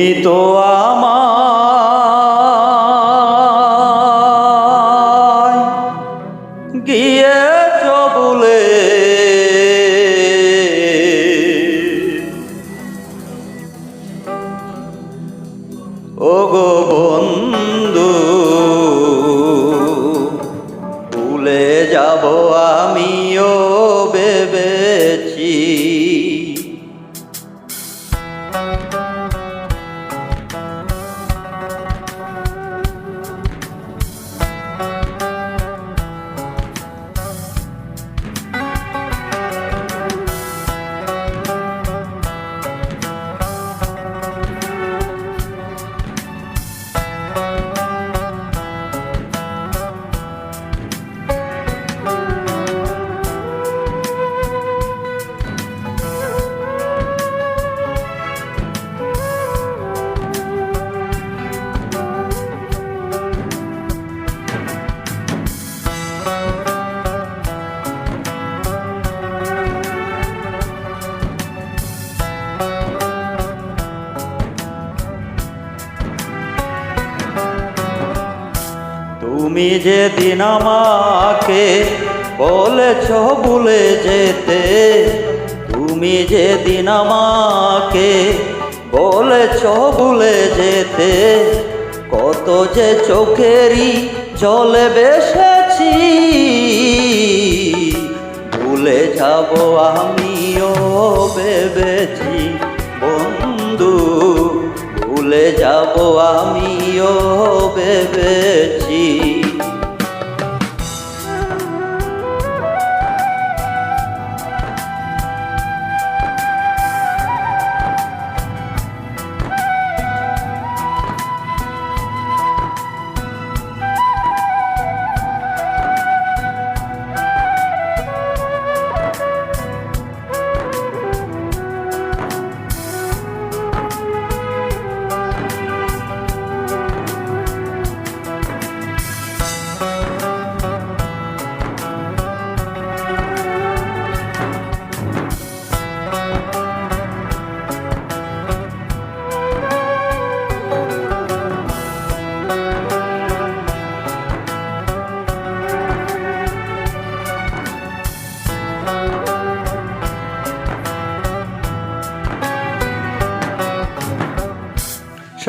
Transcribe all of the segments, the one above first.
তুমি তো তুমি যেদিন আমাকে বলেছ ভুলে যেতে, তুমি যে যেদিন আমাকে বলেছ ভুলে যেতে, কত যে চোখেরই জলে বেসেছি, ভুলে যাব আমিও ভেবেছি, বন্ধু, ভুলে যাব আমিও ভেবেছি।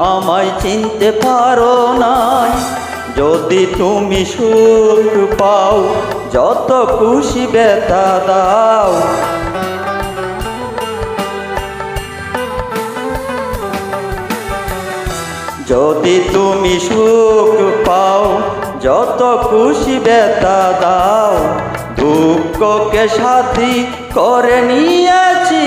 আমায় চিনতে পারো নাই। যদি তুমি সুখ পাও, যত খুশি ব্যথা দাও। যদি তুমি সুখ পাও, যত খুশি ব্যথা দাও। দুঃখকে সাথী করে নিয়েছি।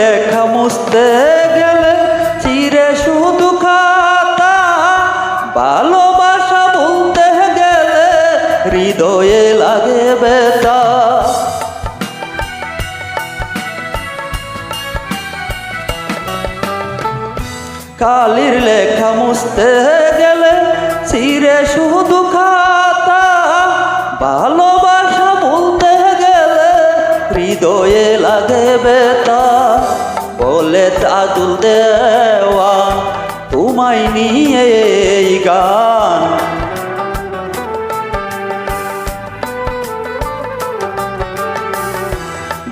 লেখা মুছতে গেলে চিরে শুধু খাতা। ভালোবাসা বলতে গেলে হৃদয়ে লাগে বেতা কালির লেখা মুছতে গেলে চিরে শুধু খাতা। ভালোবাসা বলতে গেলে হৃদয়ে লাগে বেতা তাজুল দেওয়ান তোমায় নিয়ে এই গান।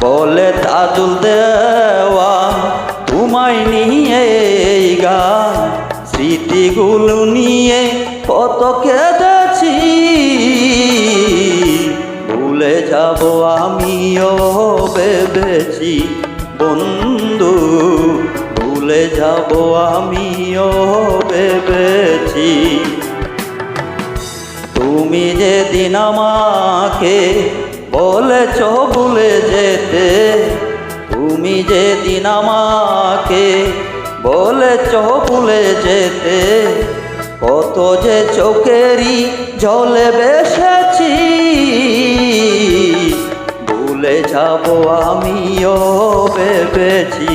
বলে তাজুল দেওয়া, তোমায় নিয়ে এই গান। স্মৃতিগুলো নিয়ে কত কেঁদেছি, ভুলে যাব আমিও ভেবেছি। বন্ধু ভুলে যাব আমিও ভেবেছি। তুমি যেদিন আমাকে বলেছ ভুলে যেতে, তুমি যেদিন আমাকে বলেছ ভুলে যেতে, কত যে চোখেরই জলে বেসেছি। ভুলে যাব আমিও ভেবেছি।